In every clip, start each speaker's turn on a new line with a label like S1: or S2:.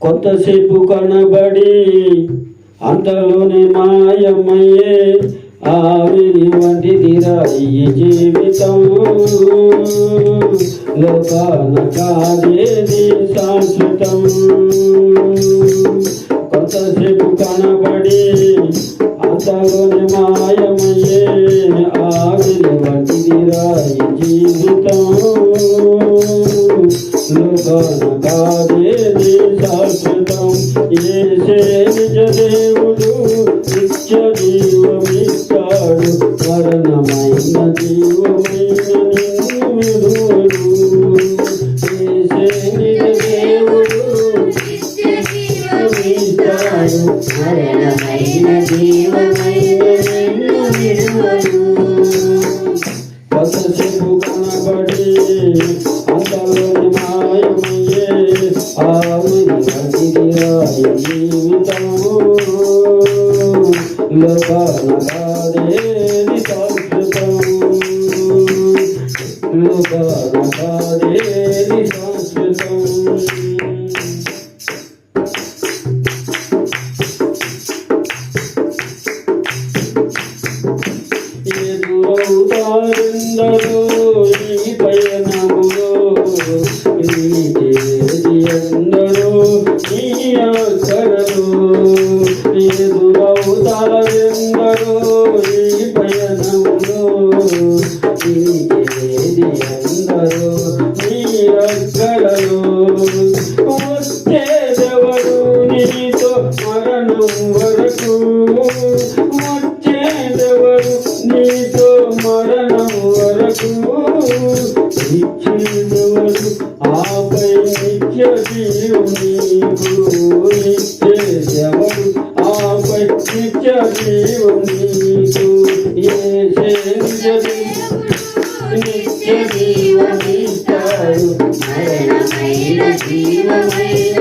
S1: కొంతసేపు కనబడి అంతలోనే మాయమయ్యే ఆవిరి వంటిది ఈ జీవితం. లోకాన కాదేది శాశ్వతం. కొంతసేపు కనబడి కాదేది శాశ్వతం ఏసే నిజ నిత్య జీవమిస్తాడు. మరణమైన జీవమైన నిన్ను విడువడు ఏసే నిజ దేవుడు జీవమిస్తాడు.
S2: మరణమైన జీవమైన నిన్ను విడువడు
S1: జీవితం లోకాన కాదేది శాశ్వతం లోకాన కాదేది ఈ పయనములో అక్కరలో వచ్చేదెవడు నీతో మరణం వరకు వచ్చేదెవడు నీతో మరణం వరకు ఇచ్చేదెవడు ఆపై నిత్య జీవుని ఇచ్చేదెవడు ఆపై నిత్య జీవుని నిత్య జీవనిస్తాడు
S2: మరణమైన జీవమైన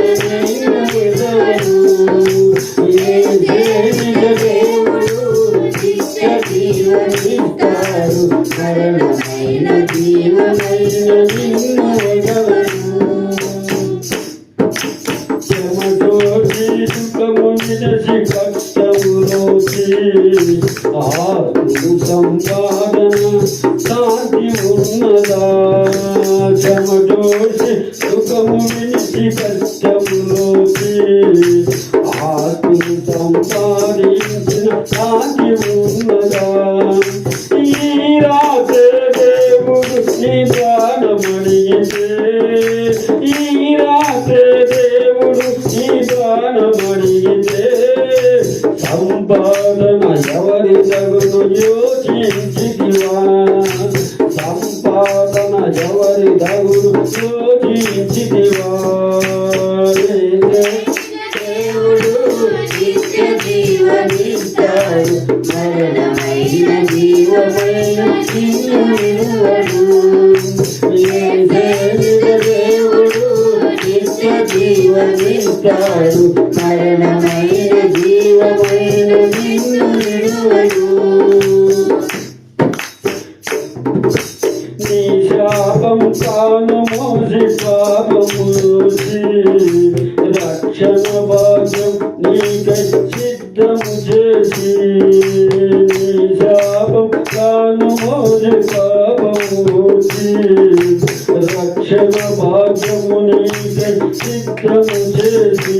S2: జీవమిస్తాడు మరణమైన జీవమైన
S1: ఆత్మ సంపాదన శాంతి ఉన్నదా సుఖము విడిచి కష్టములోచి సంపాదన ఎవరి తగును యోచించితివా
S2: దేవుడు మరణమైన జీవమైన నిన్ను దేవుడు నిత్య మరణమైన జీవమైన నిన్ను విడువడు
S1: నీ శాపం తాను మోసి పాపముసి రక్షణ భాగ్యం నీకై సిద్ధము చేసి. నీ శాపం తాను మోసి రక్షణ భాగ్యము నీకై సిద్ధము చేసి.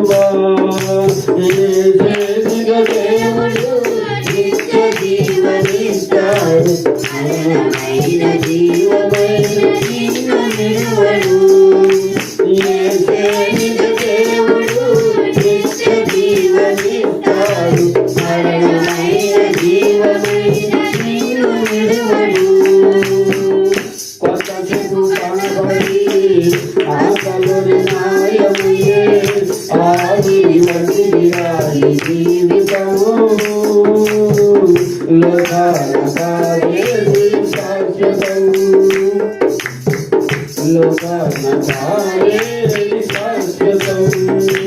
S1: लोकानाभावे सत्यसम्